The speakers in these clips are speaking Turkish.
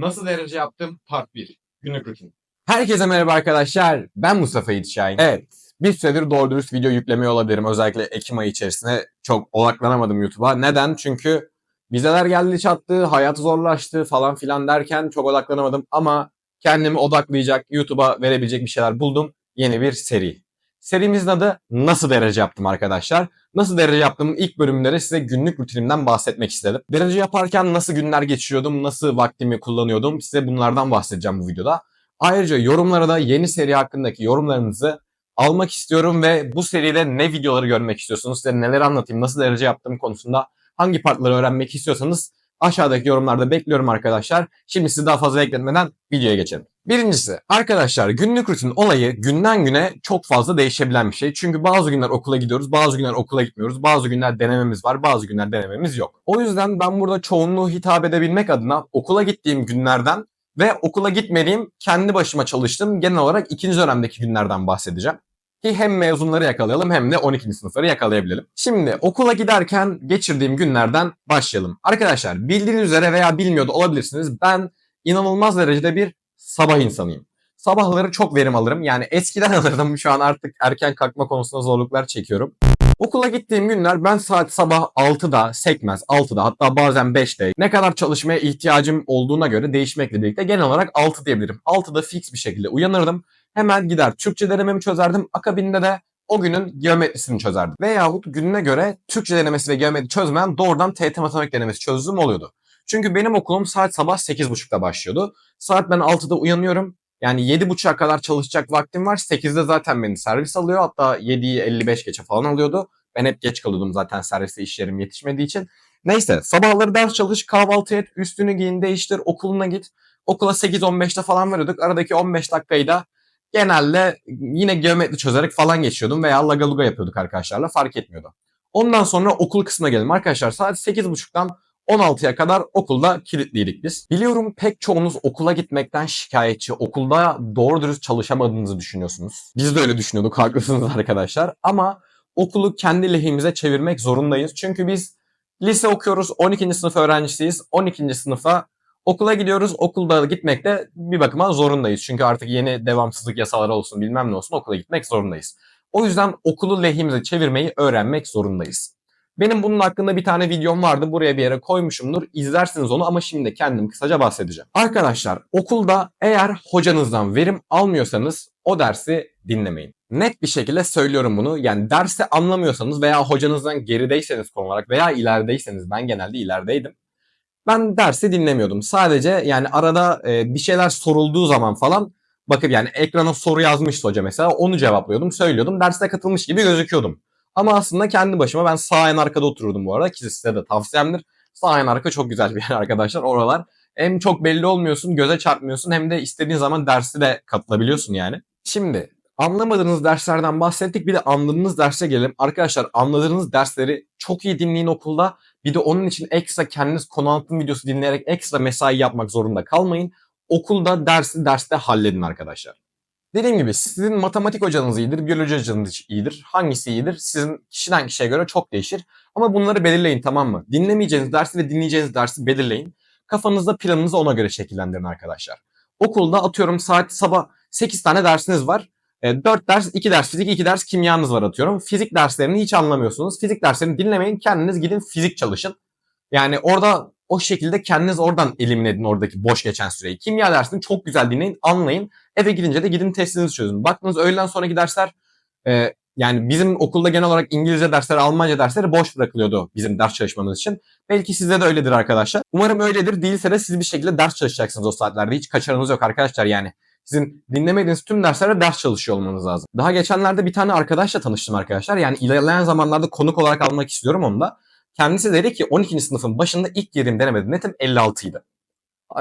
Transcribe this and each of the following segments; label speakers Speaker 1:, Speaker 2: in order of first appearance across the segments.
Speaker 1: Nasıl derece yaptım? Part 1. Günlük rutin.
Speaker 2: Herkese merhaba arkadaşlar. Ben Mustafa Yiğit. Evet. Bir süredir doğru dürüst video yüklemiyor olabilirim. Özellikle Ekim ayı içerisinde çok odaklanamadım YouTube'a. Neden? Çünkü vizeler geldi çattı, hayat zorlaştı falan filan derken çok odaklanamadım. Ama kendimi odaklayacak, YouTube'a verebilecek bir şeyler buldum. Yeni bir seri. Serimizin adı Nasıl Derece Yaptım arkadaşlar. Nasıl derece yaptığımın ilk bölümünde de size günlük rutinimden bahsetmek istedim. Derece yaparken nasıl günler geçiriyordum, nasıl vaktimi kullanıyordum size bunlardan bahsedeceğim bu videoda. Ayrıca yorumlara da yeni seri hakkındaki yorumlarınızı almak istiyorum ve bu seride ne videoları görmek istiyorsunuz, size neler anlatayım, nasıl derece yaptığım konusunda hangi partları öğrenmek istiyorsanız aşağıdaki yorumlarda bekliyorum arkadaşlar. Şimdi sizi daha fazla bekletmeden videoya geçelim. Birincisi arkadaşlar günlük rutin olayı günden güne çok fazla değişebilen bir şey. Çünkü bazı günler okula gidiyoruz, bazı günler okula gitmiyoruz, bazı günler denememiz var, bazı günler denememiz yok. O yüzden ben burada çoğunluğu hitap edebilmek adına okula gittiğim günlerden ve okula gitmediğim kendi başıma çalıştığım genel olarak ikinci dönemdeki günlerden bahsedeceğim. Ki hem mezunları yakalayalım hem de 12. sınıfları yakalayabilelim. Şimdi okula giderken geçirdiğim günlerden başlayalım. Arkadaşlar bildiğiniz üzere veya bilmiyor da olabilirsiniz. Ben inanılmaz derecede bir sabah insanıyım. Sabahları çok verim alırım. Yani eskiden alırdım. Şu an artık erken kalkma konusunda zorluklar çekiyorum. Okula gittiğim günler ben saat sabah 6'da sekmez 6'da hatta bazen 5'te ne kadar çalışmaya ihtiyacım olduğuna göre değişmekle birlikte genel olarak 6 diyebilirim. 6'da fix bir şekilde uyanırdım. Hemen gider Türkçe denememi çözerdim. Akabinde de o günün geometrisini çözerdim. Veyahut gününe göre Türkçe denemesi ve geometri çözmeyen doğrudan TET matematik denemesi çözdüğüm oluyordu. Çünkü benim okulum saat sabah 8.30'da başlıyordu. Saat ben 6'da uyanıyorum. Yani 7.30'a kadar çalışacak vaktim var. 8'de zaten beni servis alıyor. Hatta 7'yi 55 geçe falan alıyordu. Ben hep geç kalıyordum zaten servise iş yerim yetişmediği için. Neyse sabahları ders çalış, kahvaltı et, üstünü giyin, değiştir, okuluna git. Okula 8-15'te falan veriyorduk. Aradaki 15 dakikayı da genelde yine geometri çözerek falan geçiyordum veya lagaluga yapıyorduk arkadaşlarla fark etmiyordu. Ondan sonra okul kısmına gelelim arkadaşlar. Saat 8.30'dan 16'ya kadar okulda kilitliydik biz. Biliyorum pek çoğunuz okula gitmekten şikayetçi, okulda doğru dürüst çalışamadığınızı düşünüyorsunuz. Biz de öyle düşünüyorduk, haklısınız arkadaşlar. Ama okulu kendi lehimize çevirmek zorundayız. Çünkü biz lise okuyoruz, 12. sınıf öğrencisiyiz. 12. sınıfa okula gidiyoruz. Okulda gitmekte bir bakıma zorundayız. Çünkü artık yeni devamsızlık yasaları olsun bilmem ne olsun okula gitmek zorundayız. O yüzden okulu lehimize çevirmeyi öğrenmek zorundayız. Benim bunun hakkında bir tane videom vardı. Buraya bir yere koymuşumdur. İzlersiniz onu ama şimdi kendim kısaca bahsedeceğim. Arkadaşlar okulda eğer hocanızdan verim almıyorsanız o dersi dinlemeyin. Net bir şekilde söylüyorum bunu. Yani dersi anlamıyorsanız veya hocanızdan gerideyseniz konu olarak veya ilerideyseniz ben genelde ilerideydim. Ben dersi dinlemiyordum. Sadece yani arada e, bir şeyler sorulduğu zaman falan bakıp yani ekrana soru yazmıştı hoca mesela onu cevaplıyordum, söylüyordum. Derste katılmış gibi gözüküyordum. Ama aslında kendi başıma ben sağ en arkada otururdum bu arada ki size de tavsiyemdir. Sağ en arka çok güzel bir yer arkadaşlar oralar. Hem çok belli olmuyorsun, göze çarpmıyorsun hem de istediğin zaman dersi de katılabiliyorsun yani. Şimdi anlamadığınız derslerden bahsettik bir de anladığınız derse gelelim. Arkadaşlar anladığınız dersleri çok iyi dinleyin okulda. Bir de onun için ekstra kendiniz konu anlatım videosu dinleyerek ekstra mesai yapmak zorunda kalmayın. Okulda dersi derste halledin arkadaşlar. Dediğim gibi sizin matematik hocanız iyidir, biyoloji hocanız iyidir. Hangisi iyidir? Sizin kişiden kişiye göre çok değişir. Ama bunları belirleyin tamam mı? Dinlemeyeceğiniz dersi ve dinleyeceğiniz dersi belirleyin. Kafanızda planınızı ona göre şekillendirin arkadaşlar. Okulda atıyorum saat sabah 8 tane dersiniz var. 4 ders, 2 ders fizik, 2 ders kimyanız var atıyorum. Fizik derslerini hiç anlamıyorsunuz. Fizik derslerini dinlemeyin. Kendiniz gidin fizik çalışın. Yani orada o şekilde kendiniz oradan elimine edin oradaki boş geçen süreyi. Kimya dersini çok güzel dinleyin, anlayın. Eve gidince de gidin testinizi çözün. Baktınız öğleden sonraki dersler e, yani bizim okulda genel olarak İngilizce dersleri, Almanca dersleri boş bırakılıyordu bizim ders çalışmamız için. Belki sizde de öyledir arkadaşlar. Umarım öyledir. Değilse de siz bir şekilde ders çalışacaksınız o saatlerde. Hiç kaçarınız yok arkadaşlar yani. Sizin dinlemediğiniz tüm derslere ders çalışıyor olmanız lazım. Daha geçenlerde bir tane arkadaşla tanıştım arkadaşlar. Yani ilerleyen zamanlarda konuk olarak almak istiyorum onu da. Kendisi dedi ki 12. sınıfın başında ilk girdiğim denemede netim 56 idi.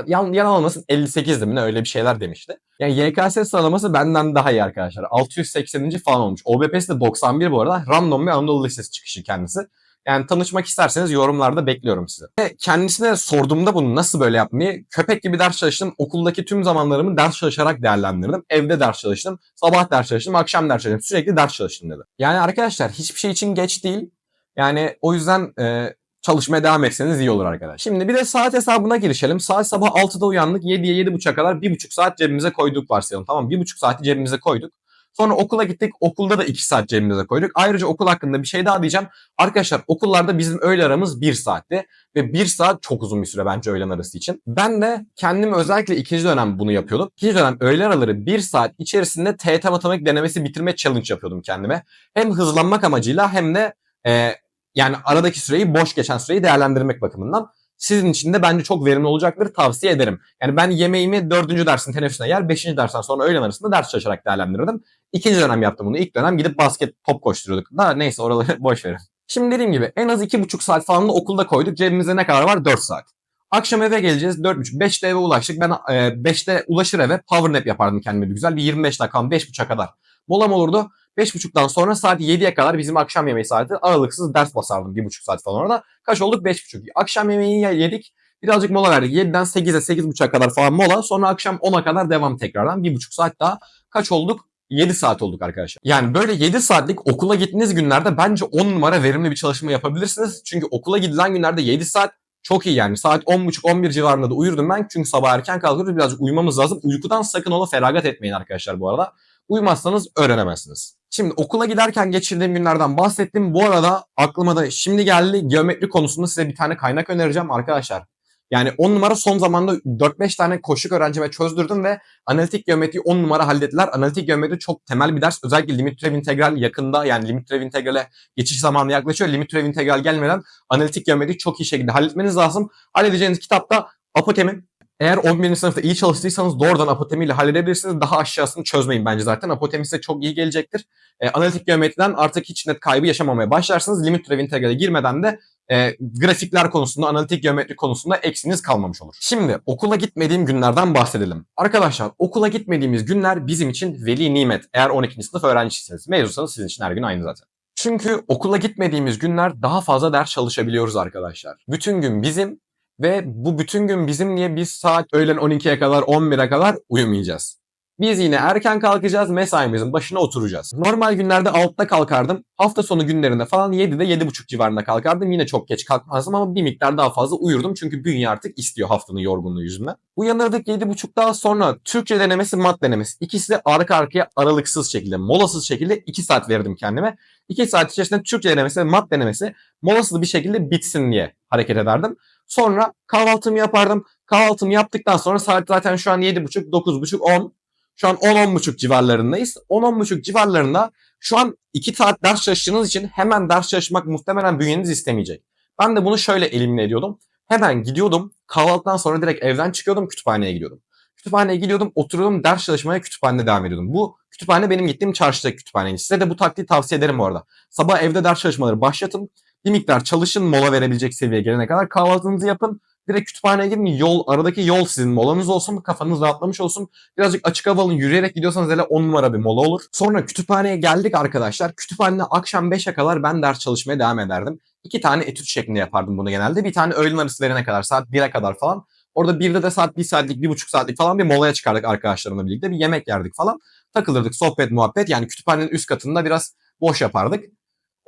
Speaker 2: Yan, yalan olmasın 58'di mi ne öyle bir şeyler demişti. Yani YKS sıralaması benden daha iyi arkadaşlar. 680. falan olmuş. OBP'si de 91 bu arada. Random bir Anadolu Lisesi çıkışı kendisi. Yani tanışmak isterseniz yorumlarda bekliyorum sizi. Ve kendisine sorduğumda bunu nasıl böyle yapmayı köpek gibi ders çalıştım. Okuldaki tüm zamanlarımı ders çalışarak değerlendirdim. Evde ders çalıştım. Sabah ders çalıştım. Akşam ders çalıştım. Sürekli ders çalıştım dedi. Yani arkadaşlar hiçbir şey için geç değil. Yani o yüzden e, çalışmaya devam etseniz iyi olur arkadaşlar. Şimdi bir de saat hesabına girişelim. Saat sabah 6'da uyandık. 7'ye 7.30'a kadar 1.5 saat cebimize koyduk varsayalım. Tamam 1.5 saati cebimize koyduk. Sonra okula gittik. Okulda da 2 saat cebimize koyduk. Ayrıca okul hakkında bir şey daha diyeceğim. Arkadaşlar okullarda bizim öğle aramız 1 saatti. Ve 1 saat çok uzun bir süre bence öğlen arası için. Ben de kendim özellikle ikinci dönem bunu yapıyordum. İkinci dönem öğle araları 1 saat içerisinde TYT matematik denemesi bitirme challenge yapıyordum kendime. Hem hızlanmak amacıyla hem de e, yani aradaki süreyi boş geçen süreyi değerlendirmek bakımından. Sizin için de bence çok verimli olacaktır. Tavsiye ederim. Yani ben yemeğimi dördüncü dersin teneffüsüne yer, beşinci dersten sonra öğlen arasında ders çalışarak değerlendirirdim. İkinci dönem yaptım bunu. İlk dönem gidip basket top koşturuyorduk. Da neyse oraları boş verin. Şimdi dediğim gibi en az iki buçuk saat falan da okulda koyduk. Cebimizde ne kadar var? 4 saat. Akşam eve geleceğiz. 4.30. 5'te eve ulaştık. Ben e, 5'te ulaşır eve power nap yapardım kendime bir güzel. Bir 25 dakikam 5.30'a kadar. Molam olurdu. 5.30'dan sonra saat 7'ye kadar bizim akşam yemeği saati aralıksız ders basardım 1.5 saat falan orada. Kaç olduk? 5.30. Akşam yemeği yedik. Birazcık mola verdik. 7'den 8'e 8.30'a kadar falan mola. Sonra akşam 10'a kadar devam tekrardan. 1.5 saat daha. Kaç olduk? 7 saat olduk arkadaşlar. Yani böyle 7 saatlik okula gittiğiniz günlerde bence 10 numara verimli bir çalışma yapabilirsiniz. Çünkü okula gidilen günlerde 7 saat çok iyi yani. Saat 10.30-11 civarında da uyurdum ben. Çünkü sabah erken kalkıyoruz. Birazcık uyumamız lazım. Uykudan sakın ola feragat etmeyin arkadaşlar bu arada. Uyumazsanız öğrenemezsiniz. Şimdi okula giderken geçirdiğim günlerden bahsettim. Bu arada aklıma da şimdi geldi geometri konusunda size bir tane kaynak önereceğim arkadaşlar. Yani 10 numara son zamanda 4-5 tane koşuk öğrencime çözdürdüm ve analitik geometriyi 10 numara hallettiler. Analitik geometri çok temel bir ders. Özellikle limit türev integral yakında yani limit türev integrale geçiş zamanı yaklaşıyor. Limit türev integral gelmeden analitik geometriyi çok iyi şekilde halletmeniz lazım. Halledeceğiniz kitapta apotemi. Eğer 11. sınıfta iyi çalıştıysanız doğrudan apotemiyle halledebilirsiniz. Daha aşağısını çözmeyin bence zaten. Apotemi size çok iyi gelecektir. E, analitik geometriden artık hiç net kaybı yaşamamaya başlarsınız. Limit türev integrale girmeden de e, grafikler konusunda, analitik geometri konusunda eksiniz kalmamış olur. Şimdi okula gitmediğim günlerden bahsedelim. Arkadaşlar okula gitmediğimiz günler bizim için veli nimet. Eğer 12. sınıf öğrencisiyseniz, mezunsanız sizin için her gün aynı zaten. Çünkü okula gitmediğimiz günler daha fazla ders çalışabiliyoruz arkadaşlar. Bütün gün bizim ve bu bütün gün bizim niye biz saat öğlen 12'ye kadar 11'e kadar uyumayacağız. Biz yine erken kalkacağız, mesaimizin başına oturacağız. Normal günlerde 6'da kalkardım. Hafta sonu günlerinde falan 7'de 7.30 civarında kalkardım. Yine çok geç kalkmazdım ama bir miktar daha fazla uyurdum. Çünkü bünye artık istiyor haftanın yorgunluğu yüzünden. Uyanırdık 7.30'dan sonra Türkçe denemesi, mat denemesi. İkisi de arka arkaya aralıksız şekilde, molasız şekilde 2 saat verdim kendime. 2 saat içerisinde Türkçe denemesi mat denemesi molasız bir şekilde bitsin diye hareket ederdim. Sonra kahvaltımı yapardım. Kahvaltımı yaptıktan sonra saat zaten şu an 7.30, 9.30, 10. Şu an 10-10.30 civarlarındayız. 10-10.30 civarlarında şu an 2 saat ders çalıştığınız için hemen ders çalışmak muhtemelen bünyeniz istemeyecek. Ben de bunu şöyle elimine ediyordum. Hemen gidiyordum. Kahvaltıdan sonra direkt evden çıkıyordum. Kütüphaneye gidiyordum. Kütüphaneye gidiyordum. Oturuyordum. Ders çalışmaya kütüphanede devam ediyordum. Bu kütüphane benim gittiğim çarşıdaki kütüphaneydi. Size de bu taktiği tavsiye ederim bu arada. Sabah evde ders çalışmaları başlatın. Bir miktar çalışın mola verebilecek seviyeye gelene kadar kahvaltınızı yapın. Direkt kütüphaneye gidin. Yol, aradaki yol sizin molanız olsun. Kafanız rahatlamış olsun. Birazcık açık hava alın. Yürüyerek gidiyorsanız hele 10 numara bir mola olur. Sonra kütüphaneye geldik arkadaşlar. Kütüphanede akşam 5'e kadar ben ders çalışmaya devam ederdim. İki tane etüt şeklinde yapardım bunu genelde. Bir tane öğlen arası verene kadar saat 1'e kadar falan. Orada bir de saat 1 saatlik, 1,5 saatlik falan bir molaya çıkardık arkadaşlarımla birlikte. Bir yemek yerdik falan. Takılırdık sohbet muhabbet. Yani kütüphanenin üst katında biraz boş yapardık.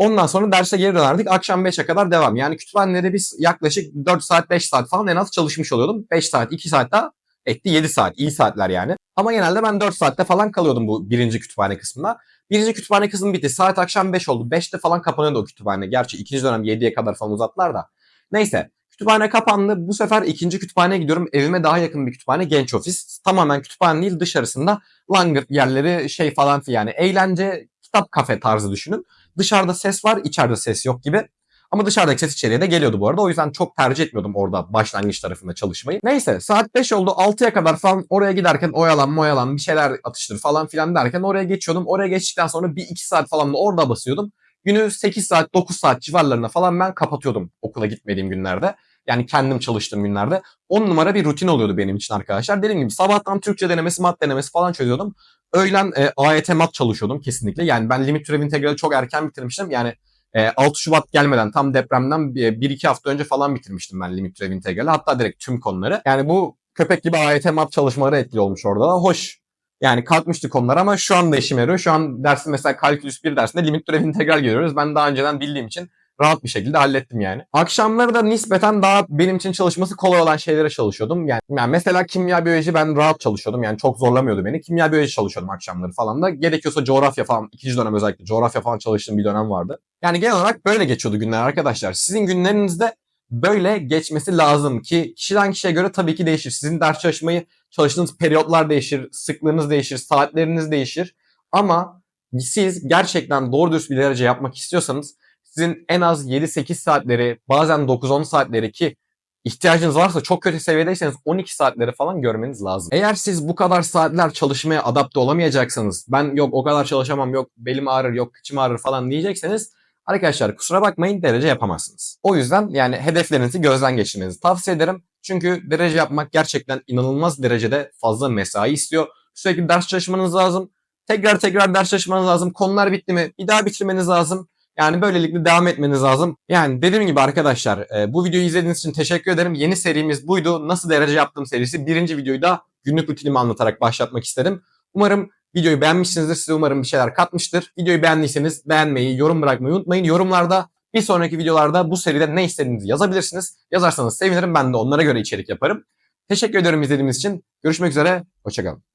Speaker 2: Ondan sonra derse geri dönerdik. Akşam 5'e kadar devam. Yani kütüphanede biz yaklaşık 4 saat 5 saat falan en az çalışmış oluyordum. 5 saat 2 saat daha etti 7 saat. iyi saatler yani. Ama genelde ben 4 saatte falan kalıyordum bu birinci kütüphane kısmında. Birinci kütüphane kısmı bitti. Saat akşam 5 oldu. 5'te falan kapanıyordu o kütüphane. Gerçi ikinci dönem 7'ye kadar falan uzattılar da. Neyse. Kütüphane kapandı. Bu sefer ikinci kütüphaneye gidiyorum. Evime daha yakın bir kütüphane. Genç ofis. Tamamen kütüphane değil dışarısında langırt yerleri şey falan filan. Yani eğlence kitap kafe tarzı düşünün. Dışarıda ses var, içeride ses yok gibi. Ama dışarıdaki ses içeriye de geliyordu bu arada. O yüzden çok tercih etmiyordum orada başlangıç tarafında çalışmayı. Neyse saat 5 oldu 6'ya kadar falan oraya giderken oyalan moyalan bir şeyler atıştır falan filan derken oraya geçiyordum. Oraya geçtikten sonra bir 2 saat falan da orada basıyordum. Günü 8 saat 9 saat civarlarına falan ben kapatıyordum okula gitmediğim günlerde. Yani kendim çalıştığım günlerde 10 numara bir rutin oluyordu benim için arkadaşlar. Dediğim gibi sabahtan Türkçe denemesi, mat denemesi falan çözüyordum. Öğlen e, AYT mat çalışıyordum kesinlikle. Yani ben limit türev integrali çok erken bitirmiştim. Yani e, 6 Şubat gelmeden tam depremden 1-2 hafta önce falan bitirmiştim ben limit türev integrali. Hatta direkt tüm konuları. Yani bu köpek gibi AYT mat çalışmaları etkili olmuş orada da. Hoş. Yani kalkmıştı konular ama şu anda işime yarıyor. Şu an dersin mesela kalkülüs bir dersinde limit türev integral görüyoruz. Ben daha önceden bildiğim için rahat bir şekilde hallettim yani. Akşamları da nispeten daha benim için çalışması kolay olan şeylere çalışıyordum. Yani, yani mesela kimya biyoloji ben rahat çalışıyordum. Yani çok zorlamıyordu beni. Kimya biyoloji çalışıyordum akşamları falan da. Gerekiyorsa coğrafya falan ikinci dönem özellikle coğrafya falan çalıştığım bir dönem vardı. Yani genel olarak böyle geçiyordu günler arkadaşlar. Sizin günlerinizde böyle geçmesi lazım ki kişiden kişiye göre tabii ki değişir. Sizin ders çalışmayı çalıştığınız periyotlar değişir, sıklığınız değişir, saatleriniz değişir. Ama siz gerçekten doğru dürüst bir derece yapmak istiyorsanız sizin en az 7-8 saatleri bazen 9-10 saatleri ki ihtiyacınız varsa çok kötü seviyedeyseniz 12 saatleri falan görmeniz lazım. Eğer siz bu kadar saatler çalışmaya adapte olamayacaksanız ben yok o kadar çalışamam yok belim ağrır yok kıçım ağrır falan diyecekseniz arkadaşlar kusura bakmayın derece yapamazsınız. O yüzden yani hedeflerinizi gözden geçirmenizi tavsiye ederim. Çünkü derece yapmak gerçekten inanılmaz derecede fazla mesai istiyor. Sürekli ders çalışmanız lazım. Tekrar tekrar ders çalışmanız lazım. Konular bitti mi? Bir daha bitirmeniz lazım. Yani böylelikle devam etmeniz lazım. Yani dediğim gibi arkadaşlar e, bu videoyu izlediğiniz için teşekkür ederim. Yeni serimiz buydu. Nasıl derece yaptım serisi. Birinci videoyu da günlük rutinimi anlatarak başlatmak istedim. Umarım videoyu beğenmişsinizdir. Size umarım bir şeyler katmıştır. Videoyu beğendiyseniz beğenmeyi, yorum bırakmayı unutmayın. Yorumlarda bir sonraki videolarda bu seride ne istediğinizi yazabilirsiniz. Yazarsanız sevinirim. Ben de onlara göre içerik yaparım. Teşekkür ediyorum izlediğiniz için. Görüşmek üzere. Hoşçakalın.